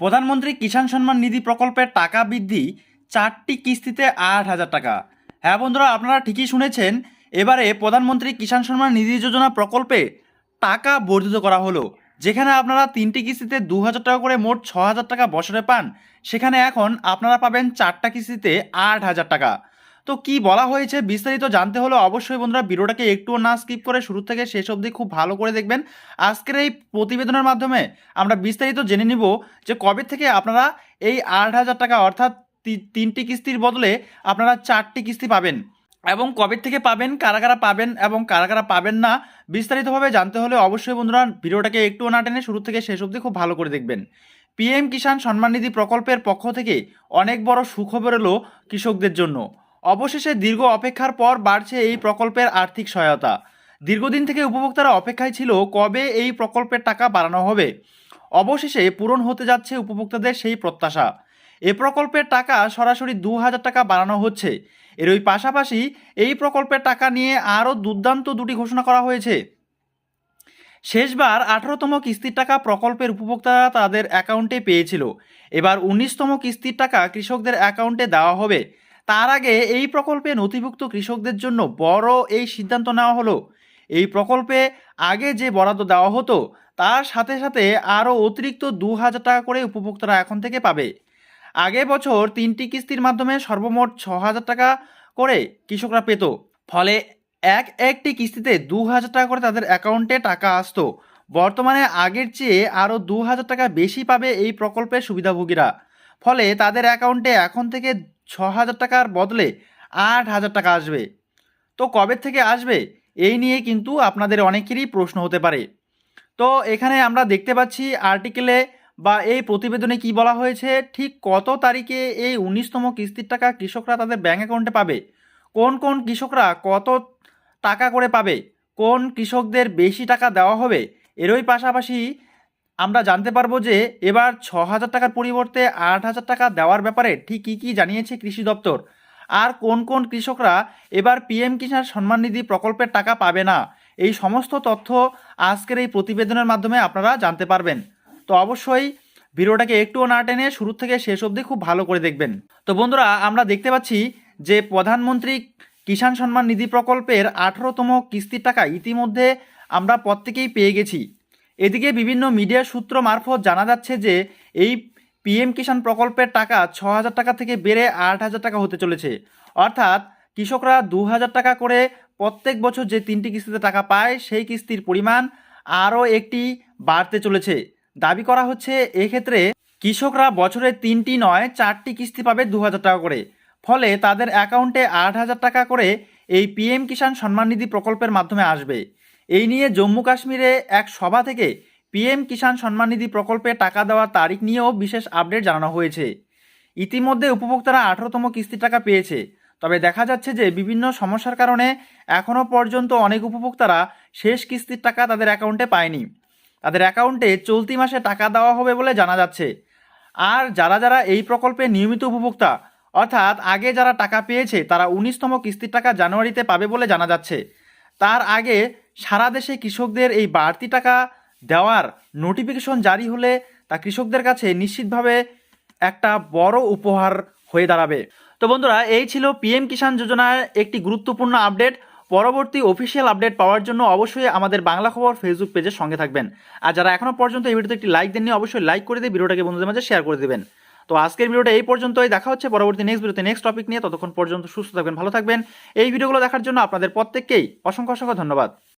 প্রধানমন্ত্রী কিষাণ সম্মান নিধি প্রকল্পের টাকা বৃদ্ধি চারটি কিস্তিতে আট হাজার টাকা। হ্যাঁ বন্ধুরা, আপনারা ঠিকই শুনেছেন, এবারে প্রধানমন্ত্রী কিষাণ সম্মান নিধি যোজনা প্রকল্পে টাকা বর্ধিত করা হলো। যেখানে আপনারা তিনটি কিস্তিতে দু হাজার টাকা করে মোট ছ হাজার টাকা বছরে পান। সেখানে এখন আপনারা পাবেন চারটা কিস্তিতে আট হাজার টাকা। তো কি বলা হয়েছে বিস্তারিত জানতে হলে অবশ্যই বন্ধুরা ভিডিওটাকে একটুও না স্কিপ করে শুরু থেকে শেষ অবধি খুব ভালো করে দেখবেন। আজকের এই প্রতিবেদনের মাধ্যমে আমরা বিস্তারিত জেনে নিব যে কবে থেকে আপনারা এই আট হাজার টাকা অর্থাৎ তিনটি কিস্তির বদলে আপনারা চারটি কিস্তি পাবেন এবং কবে থেকে পাবেন, কারা কারা পাবেন এবং কারা কারা পাবেন না বিস্তারিতভাবে জানতে হলে অবশ্যই বন্ধুরা ভিডিওটাকে একটু না টেনে শুরু থেকে শেষ অবধি খুব ভালো করে দেখবেন। পিএম কিষাণ সম্মান নিধি প্রকল্পের পক্ষ থেকে অনেক বড় সুখবর এলো কৃষকদের জন্য। অবশেষে দীর্ঘ অপেক্ষার পর বাড়ছে এই প্রকল্পের আর্থিক সহায়তা। দীর্ঘদিন থেকে উপভোক্তারা অপেক্ষায় ছিল, কবে এই প্রকল্পের টাকা বাড়ানো হবে? অবশেষে পূরণ হতে যাচ্ছে উপভোক্তাদের সেই প্রত্যাশা। এ প্রকল্পের টাকা সরাসরি দু হাজার টাকা বাড়ানো হচ্ছে। এর ওই পাশাপাশি এই প্রকল্পের টাকা নিয়ে আরও দুর্দান্ত দুটি ঘোষণা করা হয়েছে। শেষবার আঠারোতম কিস্তির টাকা প্রকল্পের উপভোক্তারা তাদের অ্যাকাউন্টে পেয়েছিল। এবার উনিশতম কিস্তির টাকা কৃষকদের অ্যাকাউন্টে দেওয়া হবে। তার আগে এই প্রকল্পে নথিভুক্ত কৃষকদের জন্য বড় এই সিদ্ধান্ত নেওয়া হলো। এই প্রকল্পে আগে যে বরাদ্দ দেওয়া হতো, তার সাথে সাথে আরও অতিরিক্ত দু হাজার টাকা করে উপভোক্তারা এখন থেকে পাবে। আগে বছর তিনটি কিস্তির মাধ্যমে সর্বমোট ছ হাজার টাকা করে কৃষকরা পেত। ফলে এক একটি কিস্তিতে দু হাজার টাকা করে তাদের অ্যাকাউন্টে টাকা আসতো। বর্তমানে আগের চেয়ে আরও দু হাজার টাকা বেশি পাবে এই প্রকল্পের সুবিধাভোগীরা। ফলে তাদের অ্যাকাউন্টে এখন থেকে ছ হাজার টাকার বদলে আট হাজার টাকা আসবে। তো কবে থেকে আসবে? এই নিয়ে কিন্তু আপনাদের অনেকেরই প্রশ্ন হতে পারে। তো এখানে আমরা দেখতে পাচ্ছি আর্টিকেলে বা এই প্রতিবেদনে কি বলা হয়েছে, ঠিক কত তারিখে এই উনিশতম কিস্তির টাকা কৃষকরা তাদের ব্যাঙ্ক অ্যাকাউন্টে পাবে? কোন কোন কৃষকরা কত টাকা করে পাবে? কোন কৃষকদের বেশি টাকা দেওয়া হবে? এরই পাশাপাশি আমরা জানতে পারব যে এবার ছ হাজার টাকার পরিবর্তে আট হাজার টাকা দেওয়ার ব্যাপারে ঠিক কী কী জানিয়েছে কৃষি দপ্তর? আর কোন কোন কৃষকরা এবার পিএম কিষাণ সম্মান নিধি প্রকল্পের টাকা পাবে না? এই সমস্ত তথ্য আজকের এই প্রতিবেদনের মাধ্যমে আপনারা জানতে পারবেন। তো অবশ্যই ভিডিওটাকে একটুও না টেনে শুরু থেকে শেষ অবধি খুব ভালো করে দেখবেন। তো বন্ধুরা, আমরা দেখতে পাচ্ছি যে প্রধানমন্ত্রী কিষাণ সম্মান নিধি প্রকল্পের আঠারোতম কিস্তির টাকা ইতিমধ্যে আমরা প্রত্যেকেই পেয়ে গেছি। এদিকে বিভিন্ন মিডিয়া সূত্র মারফত জানা যাচ্ছে যে এই পিএম কিষাণ প্রকল্পের টাকা ছ হাজার টাকা থেকে বেড়ে আট হাজার টাকা হতে চলেছে। অর্থাৎ কৃষকরা দু হাজার টাকা করে প্রত্যেক বছর যে তিনটি কিস্তিতে টাকা পায়, সেই কিস্তির পরিমাণ আরও একটি বাড়তে চলেছে। দাবি করা হচ্ছে, এক্ষেত্রে কৃষকরা বছরে তিনটি নয়, চারটি কিস্তি পাবে দু হাজার টাকা করে। ফলে তাদের অ্যাকাউন্টে আট হাজার টাকা করে এই পিএম কিষাণ সম্মান নিধি প্রকল্পের মাধ্যমে আসবে। এই নিয়ে জম্মু কাশ্মীরে এক সভা থেকে পিএম কিষাণ সম্মান নিধি প্রকল্পে টাকা দেওয়ার তারিখ নিয়েও বিশেষ আপডেট জানানো হয়েছে। ইতিমধ্যে উপভোক্তারা আঠারোতম কিস্তির টাকা পেয়েছে। তবে দেখা যাচ্ছে যে বিভিন্ন সমস্যার কারণে এখনও পর্যন্ত অনেক উপভোক্তারা শেষ কিস্তির টাকা তাদের অ্যাকাউন্টে পায়নি। তাদের অ্যাকাউন্টে চলতি মাসে টাকা দেওয়া হবে বলে জানা যাচ্ছে। আর যারা যারা এই প্রকল্পে নিয়মিত উপভোক্তা, অর্থাৎ আগে যারা টাকা পেয়েছে, তারা উনিশতম কিস্তির টাকা জানুয়ারিতে পাবে বলে জানা যাচ্ছে। তার আগে সারা দেশে কৃষকদের এই বাড়তি টাকা দেওয়ার নোটিফিকেশন জারি হলে তা কৃষকদের কাছে নিশ্চিতভাবে একটা বড় উপহার হয়ে দাঁড়াবে। তো বন্ধুরা, এই ছিল পিএম কিষাণ যোজনার একটি গুরুত্বপূর্ণ আপডেট। পরবর্তী অফিসিয়াল আপডেট পাওয়ার জন্য অবশ্যই আমাদের বাংলা খবর ফেসবুক পেজের সঙ্গে থাকবেন। আর যারা এখনও পর্যন্ত এই ভিডিওতে একটি লাইক দেননি, অবশ্যই লাইক করে দিয়ে ভিডিওটাকে বন্ধুদের মাঝে শেয়ার করে দেবেন। তো আজকের ভিডিওটা এই পর্যন্তই। দেখা হচ্ছে পরবর্তী নেক্সট ভিডিওতে নেক্সট টপিক নিয়ে। ততক্ষণ পর্যন্ত সুস্থ থাকবেন, ভালো থাকবেন। এই ভিডিওগুলো দেখার জন্য আপনাদের প্রত্যেককেই অসংখ্য অসংখ্য ধন্যবাদ।